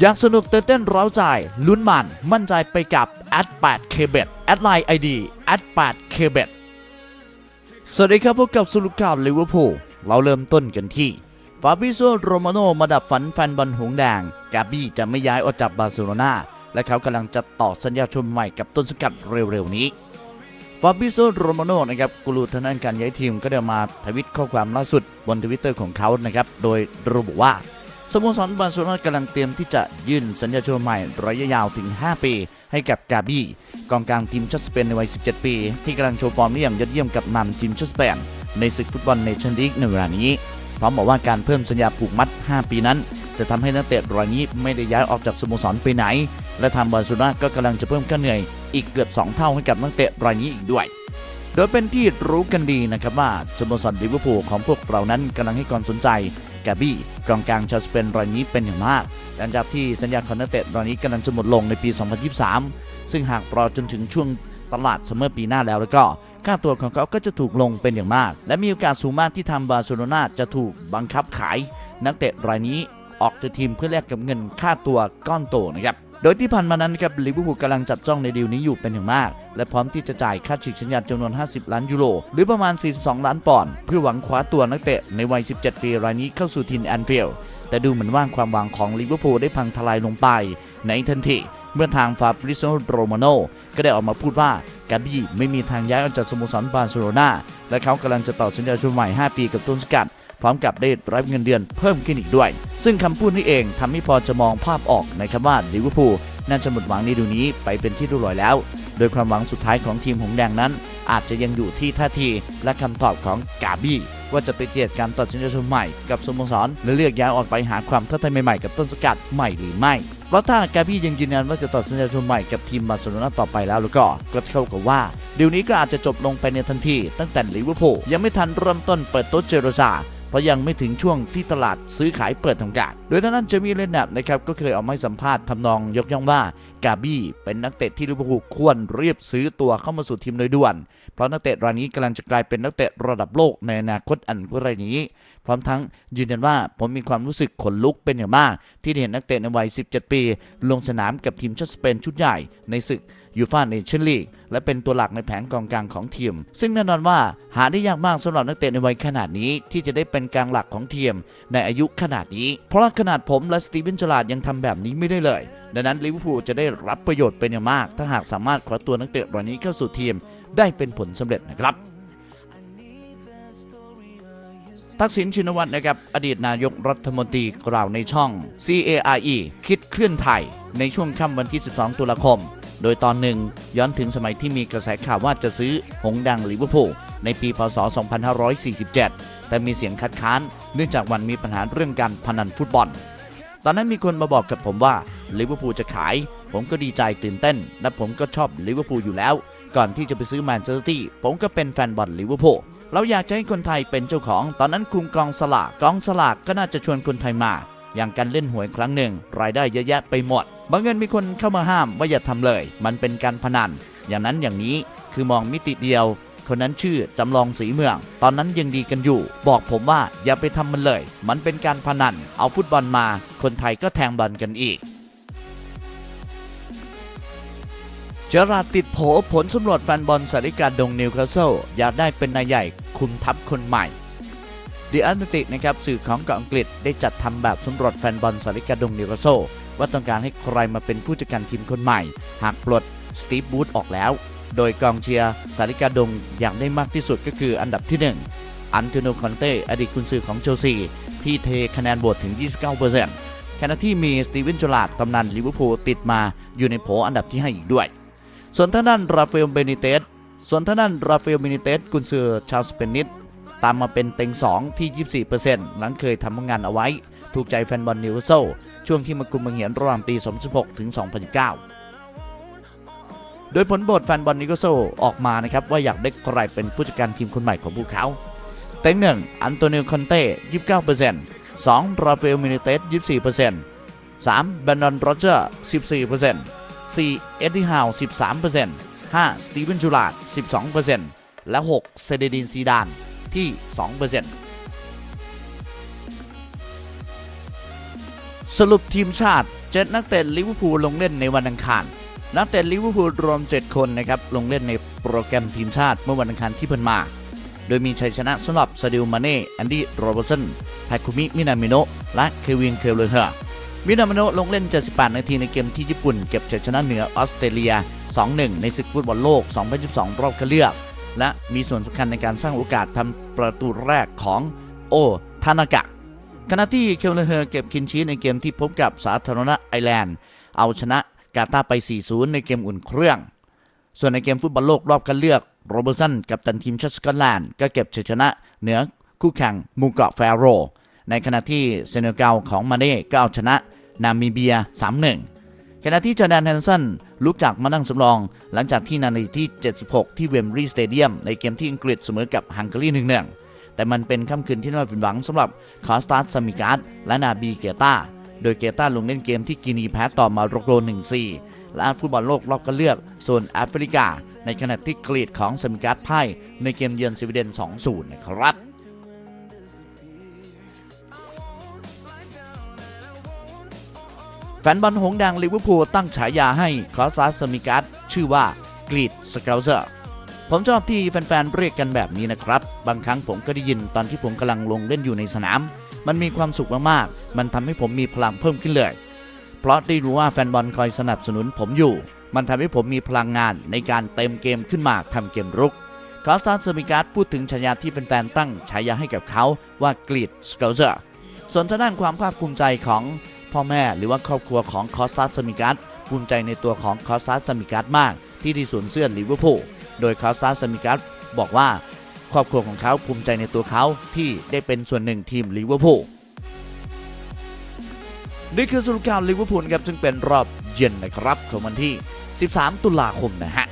อยากสนุกเตื่นเต้นร้าใจ ลุ้นมัน มั่นใจไปกับ a d 8 k b e t แอดไลน์ ID a d 8 k b e t สวัสดีครับพบกับสรุปข่าวลิเวอร์พูลเราเริ่มต้นกันที่ฟาบิโซโรมาโนมาดับฝันแฟนบอลหงแดง กาบี้จะไม่ย้ายออกจากบาร์เซโลนาและเขากำลังจะต่อสัญญาชมใหม่กับต้นสกัดเร็วๆนี้ฟาบิโซโรมาโนนะครับกูรูทางด้านการย้ายทีมก็ได้มาทวิตข้อความล่าสุดบนทวิตเตอร์ของเขานะครับโดยระบุว่า สโมสรบาร์เซโลนากำลังเตรียมที่จะยื่นสัญญาชมใหม่ระยะยาวถึง 5 ปี ให้กับกาบี้กองกลางทีมชาติสเปนในวัย 17 ปี ที่กำลังโชว์ฟอร์มได้อย่างยอดเยี่ยมกับนำทีมชาติสเปนในศึกฟุตบอลเนชั่นลีกในเวลานี้พร้อมบอกว่าการเพิ่มสัญญาผูกมัด 5 ปีนั้น จะทำให้นักเตะรายนี้ไม่ได้ย้ายออกจากสโมสรไปไหน และทางบาร์เซโลนาก็กำลังจะเพิ่มค่าเหนื่อยอีกเกือบ 2 เท่าให้กับนักเตะรายนี้อีกด้วย โดยเป็นที่รู้กันดีนะครับว่าสโมสรลิเวอร์พูลของพวกเรานั้นกำลังให้ความสนใจ กาบี้กองกลางชาวสเปนรายนี้เป็นอย่างมากหลังจากที่สัญญาขอนเตะรายนี้กำลังจะหมดลงในปี 2023 ซึ่งหากรอจนถึงช่วงตลาดซัมเมอร์ปีหน้าแล้วแล้วก็ค่าตัวของเขาก็จะถูกลงเป็นอย่างมาก และมีโอกาสสูงมากที่ทางบาร์เซโลนาจะถูกบังคับขาย นักเตะรายนี้ออกจากทีมเพื่อแลกกับเงินค่าตัวก้อนโตนะครับ โดยที่ผ่านมานั้นครับลิเวอร์พูลกำลังจับจ้องในดีลนี้อยู่เป็นอย่างมาก และพร้อมที่จะจ่ายค่าฉีกสัญญาจำนวน 50 ล้านยูโรหรือประมาณ 42 ล้านปอนด์เพื่อหวังคว้าตัวนักเตะในวัย 17 ปีรายนี้เข้าสู่ทีมแอนฟิลด์แต่ดูเหมือนว่าความหวังของลิเวอร์พูลได้พังทลายลงไป ในทันทีเมื่อทางฟาบริโซโรมาโนก็ได้ออกมาพูดว่ากาบี้ไม่มีทางย้ายออกจากสโมสรบาร์เซโลนาและเขากำลังจะต่อสัญญาชุดใหม่ 5 ปีกับต้นสกัดพร้อมกับได้รับเงินเดือนเพิ่มขึ้นอีกด้วย ซึ่งคำพูดนี้เองทำให้พอจะมองภาพออกนะครับว่าลิเวอร์พูลน่าจะหมดหวังในดูนี้ไปเป็นที่รียบร้อยแล้ว โดยความหวังสุดท้ายของทีมหงแดงนั้น อาจจะยังอยู่ที่ท่าทีและคำตอบของกาบี้ว่าจะไปเกียรการตัดสินใจใหม่กับสโมสรและเลือกย้ายออกไปหาความท้าทายใหม่ๆกับต้นสกัดใหม่หรือไม่เพราะถ้ากาบี้ยังยืนยันว่าจะต่อสัญญาชมใหม่กับทีมบาร์เซโลนาต่อไปแล้วแล้วก็ก็เท่ากับว่าเดีลนี้ก็อาจจะจบลงไปในทันที ตั้งแต่ลิเวอร์พูลยังไม่ทันเริ่มต้นเปิดโต๊ะเจรจา เพราะยังไม่ถึงช่วงที่ตลาดซื้อขายเปิดทำการ โดยท่างด้นเจมี่เลนนับนะครับก็เคยออกมาให้สัมภาษณ์ทำนองยกย่องว่ากาบี้เป็นนักเตะที่ลิเวอร์พูลควรรีบซื้อตัวเข้ามาสู่ทีมโดยด่วน เพราะนักเตะรายนี้กำลังจะกลายเป็นนักเตะระดับโลกในอนาคตอันใกล้นี้ พร้อมทั้งยืนยันว่าผมมีความรู้สึกขนลุกเป็นอย่างมาก ที่ได้เห็นนักเตะในวัย 17 ปี ลงสนามกับทีมชาติสเปนชุดใหญ่ในศึก ยูฟ่าเนชั่นลีกและเป็นตัวหลักในแผนกองกลางของทีม ซึ่งแน่นอนว่าหาได้ยากมากสำหรับนักเตะในวัยขนาดนี้ที่จะได้เป็นกลางหลักของทีมในอายุขนาดนี้ เพราะขนาดผมและสตีเวนจลาดยังทำแบบนี้ไม่ได้เลย ดังนั้นลิเวอร์พูลจะได้รับประโยชน์เป็นอย่างมาก ถ้าหากสามารถคว้าตัวนักเตะรายนี้เข้าสู่ทีม ได้เป็นผลสำเร็จนะครับทักษิณชินวัตรนะครับ อดีตนายกรัฐมนตรีกล่าวในช่อง CARE คิดเคลื่อนไทย ในช่วงค่ำวันที่ 12 ตุลาคม โดยตอนหนึ่งย้อนถึงสมัยที่มีกระแสข่าวว่าจะซื้อหงดังลิเวอร์พูลในปีพศ 2547 แต่มีเสียงคัดค้านเนื่องจากวันมีปัญหาเรื่องการพนันฟุตบอล ตอนนั้นมีคนมาบอกกับผมว่าลิเวอร์พูลจะขาย ผมก็ดีใจตื่นเต้น และผมก็ชอบลิเวอร์พูลอยู่แล้ว ก่อนที่จะไปซื้อแมนเชสเตอร์ตี้ผมก็เป็นแฟนบอลลิเวอร์พูลเราอยากจะให้คนไทยเป็นเจ้าของ ตอนนั้นคุมกองสลากกองสลากก็น่าจะชวนคนไทยมา อย่างการเล่นหวยครั้งหนึ่ง รายได้เยอะแยะไปหมด บางเงินมีคนเข้ามาห้ามว่าอย่าทำเลย มันเป็นการพนัน อย่างนั้นอย่างนี้คือมองมิติเดียว คนนั้นชื่อจำลองสีเมือง ตอนนั้นยังดีกันอยู่ บอกผมว่าอย่าไปทำมันเลย มันเป็นการพนัน เอาฟุตบอลมา คนไทยก็แทงบอลกันอีกเจอราดติดโผผลสำรวจแฟนบอลสาริกาดงนิวคาสเซิลอยากได้เป็นนายใหญ่คุมทัพคนใหม่ดีอันตินะครับสื่อของเกาะอังกฤษได้จัดทำแบบสำรวจแฟนบอลสาริกาดงนิวคาสเซิล ว่าต้องการให้ใครมาเป็นผู้จัดการทีมคนใหม่ หากปลดสตีฟบูธออกแล้ว โดยกองเชียร์สาริกาดงอย่างได้มากที่สุดก็คืออันดับที่ 1 อันโตนิโอคอนเต้อดีตกุนซือของเชลซีที่เทคะแนนโหวตถึง 29%ขณะที่มีสตีเวนจลาดตำนานลิเวอร์พูลติดมาอยู่ในโผอันดับที่ให้อีกด้วย ส่วนท่างด้นราฟาเอลเบนิเตสส่วนท่างด้นราฟาเอลเบนิเตสกุนซือชาวสเปนนิสตามมาเป็นเต็ง 2 ที่ 24%หลังเคยทำงานเอาไว้ ถูกใจแฟนบอลนิวคาสเซิลช่วงที่มาคุมเมืองเหียนระหว่างปี 2016 ถึง 2019โดยผลโหวตแฟนบอลนิวคาสเซลออกมานะครับว่าอยากได้ใครเป็นผู้จัดการทีมคนใหม่ของพวกเขาเต็งหนึ่งอันโตนิโอคอนเต้29% 2. ราฟาเอลเนิเตส24% 3. แบรนอนโรเจอร์ 14% 4. เอ็ดดี้ฮาว 13% 5. สตีเวนจูลาด 12%และ 6. เซเดดินซีดานที่ 2% สรุปทีมชาติเจ็ดนักเตะลิเวอร์พูลลงเล่นในวันอังคาร นักเตะลิเวอร์พูลรวม 7 คนนะครับลงเล่นในโปรแกรมทีมชาติเมื่อวันอังคารที่ผ่านมา โดยมีชัยชนะสำหรับซาดิลมาเน่แอนดี้โรเบอร์สันไฮคุมิมินามิโนะและเควินเคลเลอร์มินามิโนะลงเล่น 78 นาทีในเกมที่ญี่ปุ่น เก็บชัยชนะเหนือออสเตรเลีย 2-1 ในศึกฟุตบอลโลก 2022 รอบคัดเลือก และมีส่วนสำคัญในการสร้างโอกาสทำประตูแรกของโอทานากะ ขณะที่เคลเลอร์เก็บคินชีสในเกมที่พบกับสาธารณรัฐไอร์แลนด์ เอาชนะกาตาไป 4-0 ในเกมอุ่นเครื่อง ส่วนในเกมฟุตบอลโลกรอบคัดเลือกโรเบอร์สันกับตันทีมชาติสกอตแลนด์ก็เก็บชัยชนะเหนือคู่แข่งมูเกาะแฟโร ในขณะที่เซเนกัลของมาเน่ก็เอาชนะนามิเบีย 3-1 ขณะที่จอร์แดนแฮนสันลุกจากมานั่งสำรอง หลังจากที่นาทีที่ 76 ที่เวมบรีย์สเตเดียมในเกมที่อังกฤษเสมอกับฮังการี1-1 แต่มันเป็นค่ำคืนที่น่าผิดหวังสำหรับคอสตาสซามิการ์ดและนาบีเกตาโดยเกตาลงเล่นเกมที่กินีแพ้ต่อมาโรโก1-4 และฟุตบอลโลกรอบคัดเลือกโซนแอฟริกา ในขณะที่กรีดของซามิการ์ดพ่ายในเกมเยือนสวีเดน 2-0 นะครับแฟนบอลหงส์แดงลิเวอร์พูลตั้งฉายาให้คอสตาสซามิการ์ดชื่อว่ากรีดสเกลเซอร์ ผมชอบที่แฟนๆเรียกกันแบบนี้นะครับ บางครั้งผมก็ได้ยินตอนที่ผมกำลังลงเล่นอยู่ในสนาม มันมีความสุขมากๆ มันทำให้ผมมีพลังเพิ่มขึ้นเลย เพราะได้รู้ว่าแฟนบอลคอยสนับสนุนผมอยู่ มันทำให้ผมมีพลังงานในการเต็มเกมขึ้นมาทำเกมรุกคอสตาสมิการ์ดพูดถึงฉายาที่แฟนๆตั้งฉายาให้กับเขาว่ากรีดสเกลเซอร์ส่วนทางด้านความภาคภูมิใจของพ่อแม่หรือว่าครอบครัวของคอสตาสมิการ์ดภูมิใจในตัวของคอสตาสมิการ์ดมาก ที่ได้สวมเสื้อลิเวอร์พูล โดยคาสตาสมิกัสบอกว่า ครอบครัวของเขาภูมิใจในตัวเขาที่ได้เป็นส่วนหนึ่งทีมลิเวอร์พูลนี่คือสรุปข่าวลิเวอร์พูลครับซึ่งเป็นรอบเย็นนะครับของวันที่ 13 ตุลาคมนะฮะ